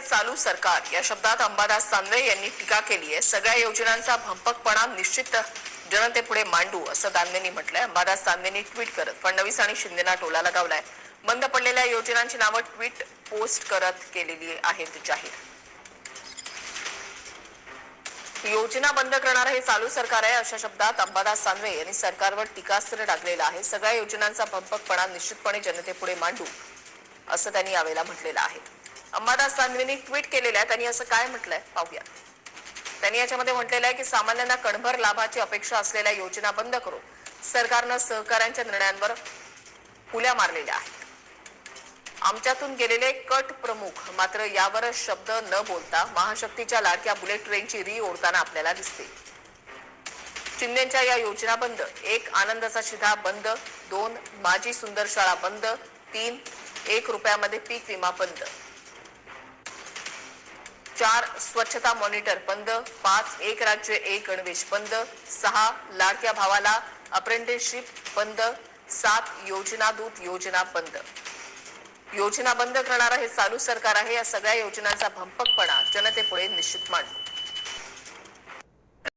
चालू सरकार. या शब्दात अंबादास दानवे यांनी टीका केली आहे. सगळ्या योजनांचा भंपकपणा निश्चित जनतेपुढे मांडू असं दानवेंनी म्हटलंय. अंबादास दानवेंनी ट्विट करत फडणवीस आणि शिंदेना टोला लगावलाय बंद पडलेल्या योजनांची नावं ट्विट पोस्ट करत केलेली आहेत जाहीर. योजना बंद करणारं हे चालू सरकार आहे अशा शब्दात अंबादास दानवे यांनी सरकारवर टीकास्त्र टाकलेलं आहे. सगळ्या योजनांचा भंपकपणा निश्चितपणे जनतेपुढे मांडू असं त्यांनी यावेळेला म्हटलेलं आहे. अंबादास दानवेंनी ट्विट केलेलं आहे. त्यांनी असं काय म्हटलंय? पाहूया. त्यांनी याच्यामध्ये म्हटलेलं आहे की सामान्यांना कणभर लाभाची अपेक्षा असलेल्या योजना बंद करून सरकारनं सहकाऱ्यांच्या निर्णयांवर पुल्या मारलेल्या आहेत. आमच्यातून गेलेले कट प्रमुख मात्र यावर शब्द न बोलता महाशक्तीच्या लाडक्या बुलेट ट्रेनची री ओढताना आपल्याला दिसते. शिंदेच्या या योजना बंद एक आनंदाचा शिधा बंद दोन माझी सुंदर शाळा बंद तीन एक रुपयामध्ये पीक विमा बंद. चार स्वच्छता मॉनिटर बंद पाच एक राज्य एक गणवेश बंद सहा लाडक्या भावाला अप्रेंटिसशिप बंद सात योजना दूत योजना बंद. योजना बंद करणारं हे चालू सरकार आहे या सगळ्या योजनांचा भंपकपणा जनतेपुढे निश्चित मांडू